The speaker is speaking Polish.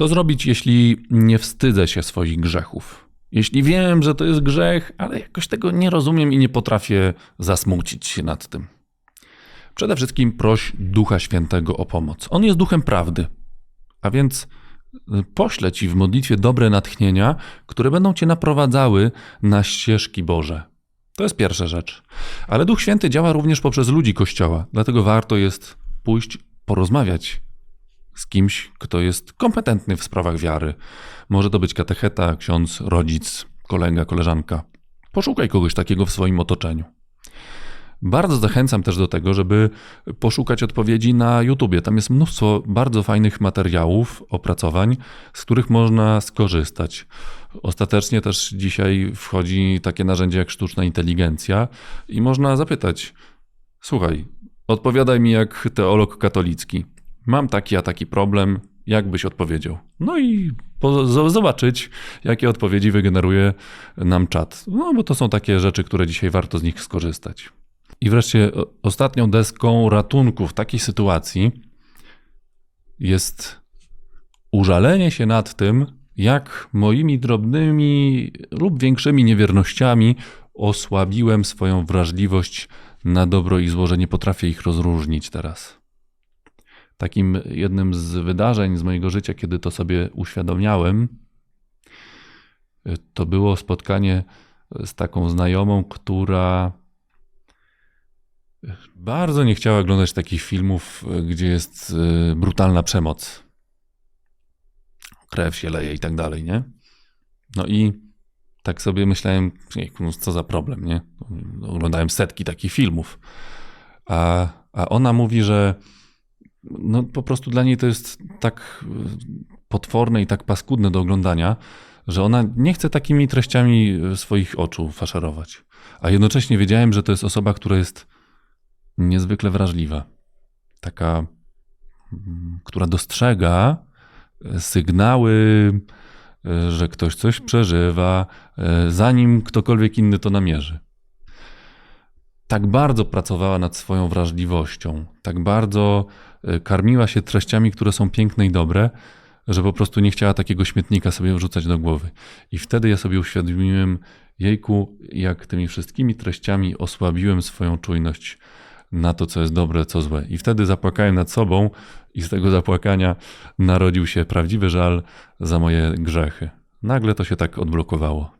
Co zrobić, jeśli nie wstydzę się swoich grzechów? Jeśli wiem, że to jest grzech, ale jakoś tego nie rozumiem i nie potrafię zasmucić się nad tym. Przede wszystkim proś Ducha Świętego o pomoc. On jest duchem prawdy. A więc y, poślę ci w modlitwie dobre natchnienia, które będą cię naprowadzały na ścieżki Boże. To jest pierwsza rzecz. Ale Duch Święty działa również poprzez ludzi Kościoła, dlatego warto jest pójść porozmawiać z kimś, kto jest kompetentny w sprawach wiary. Może to być katecheta, ksiądz, rodzic, kolega, koleżanka. Poszukaj kogoś takiego w swoim otoczeniu. Bardzo zachęcam też do tego, żeby poszukać odpowiedzi na YouTubie. Tam jest mnóstwo bardzo fajnych materiałów, opracowań, z których można skorzystać. Ostatecznie też dzisiaj wchodzi takie narzędzie jak sztuczna inteligencja i można zapytać: Słuchaj, odpowiadaj mi jak teolog katolicki. Mam taki a taki problem, jak byś odpowiedział? No i zobaczyć, jakie odpowiedzi wygeneruje nam czat. No bo to są takie rzeczy, które dzisiaj warto z nich skorzystać. I wreszcie ostatnią deską ratunku w takiej sytuacji jest użalenie się nad tym, jak moimi drobnymi lub większymi niewiernościami osłabiłem swoją wrażliwość na dobro i zło, że nie potrafię ich rozróżnić teraz. Takim jednym z wydarzeń z mojego życia, kiedy to sobie uświadomiałem, to było spotkanie z taką znajomą, która bardzo nie chciała oglądać takich filmów, gdzie jest y, brutalna przemoc. Krew się leje i tak dalej, nie? No i tak sobie myślałem, no co za problem, nie? Oglądałem setki takich filmów. A, a ona mówi, że no po prostu dla niej to jest tak potworne i tak paskudne do oglądania, że ona nie chce takimi treściami swoich oczu faszerować. A jednocześnie wiedziałem, że to jest osoba, która jest niezwykle wrażliwa. Taka, mm, która dostrzega sygnały, e, że ktoś coś przeżywa, e, zanim ktokolwiek inny to namierzy. Tak bardzo pracowała nad swoją wrażliwością, tak bardzo e, karmiła się treściami, które są piękne i dobre, że po prostu nie chciała takiego śmietnika sobie wrzucać do głowy. I wtedy ja sobie uświadomiłem, jejku, jak tymi wszystkimi treściami osłabiłem swoją czujność na to, co jest dobre, co złe. I wtedy zapłakałem nad sobą, i z tego zapłakania narodził się prawdziwy żal za moje grzechy. Nagle to się tak odblokowało.